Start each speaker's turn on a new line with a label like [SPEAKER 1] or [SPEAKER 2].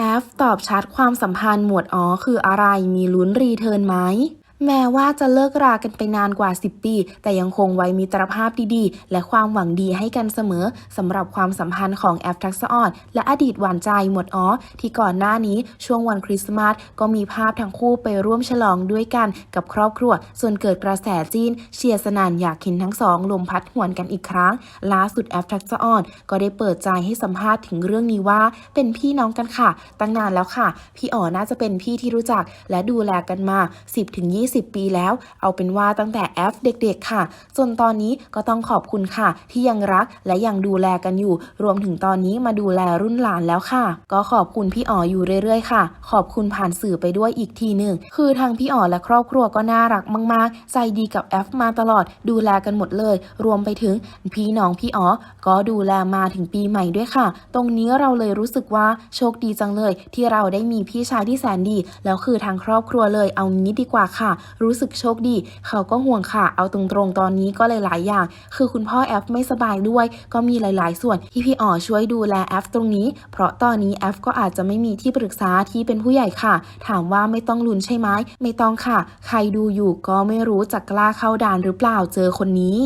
[SPEAKER 1] แอฟตอบชัดความสัมพันธ์หมวดอ๋อคืออะไรมีลุ้นรีเทิร์นไหม แม้ว่าจะเลิกรากันไปนานกว่า 10 ปี แต่ยังคงไว้มิตรภาพดีๆ และความหวังดีให้กันเสมอสำหรับความสัมพันธ์ของแอฟทักษออนและอดีตหวานใจหมดอ๋อ ที่ก่อนหน้านี้ช่วงวันคริสต์มาสก็มีภาพทั้งคู่ไปร่วมฉลองด้วยกันกับครอบครัว ส่วนเกิดกระแสจีน เชียร์สนานอยากเห็นทั้งสองลมพัดหวนกันอีกครั้ง ล่าสุดแอฟทักษออนก็ได้เปิดใจให้สัมภาษณ์ถึงเรื่องนี้ว่า เป็นพี่น้องกันค่ะ ตั้งนานแล้วค่ะ พี่อ๋อน่าจะเป็นพี่ที่รู้จัก และดูแลกันมา 10-20ปีแล้ว เอาเป็นว่าตั้งแต่แอฟเด็กๆค่ะจนตอนนี้ก็ต้องขอบคุณค่ะ ที่ยังรักและยังดูแลกันอยู่ รวมถึงตอนนี้มาดูแลรุ่นหลานแล้วค่ะ ก็ขอบคุณพี่อ๋ออยู่เรื่อยๆค่ะ ขอบคุณผ่านสื่อไปด้วยอีกทีหนึ่งคือทางพี่อ๋อและครอบครัวก็น่ารักมาก ๆ ใจดีกับแอฟมาตลอด ดูแลกันหมดเลย รวมไปถึงพี่น้องพี่อ๋อก็ดูแลมาถึงปีใหม่ด้วยค่ะ ตรงนี้เราเลยรู้สึกว่าโชคดีจังเลย ที่เราได้มีพี่ชายที่แสนดี แล้วคือทางครอบครัวเลยเอางี้ดีกว่าค่ะรู้สึกโชคดี เขาก็ห่วงค่ะ เอาตรงๆ ตอนนี้ก็หลายๆอย่าง คือคุณพ่อแอฟไม่สบายด้วย ก็มีหลายๆ ส่วนที่พี่อ๋อช่วยดูแลแอฟตรงนี้ เพราะตอนนี้แอฟก็อาจจะไม่มีที่ปรึกษาที่เป็นผู้ใหญ่ค่ะ ถามว่าไม่ต้องลุ้นใช่ไหม ไม่ต้องค่ะ ใครดูอยู่ก็ไม่รู้จะกล้าเข้าด่านหรือเปล่าเจอคนนี้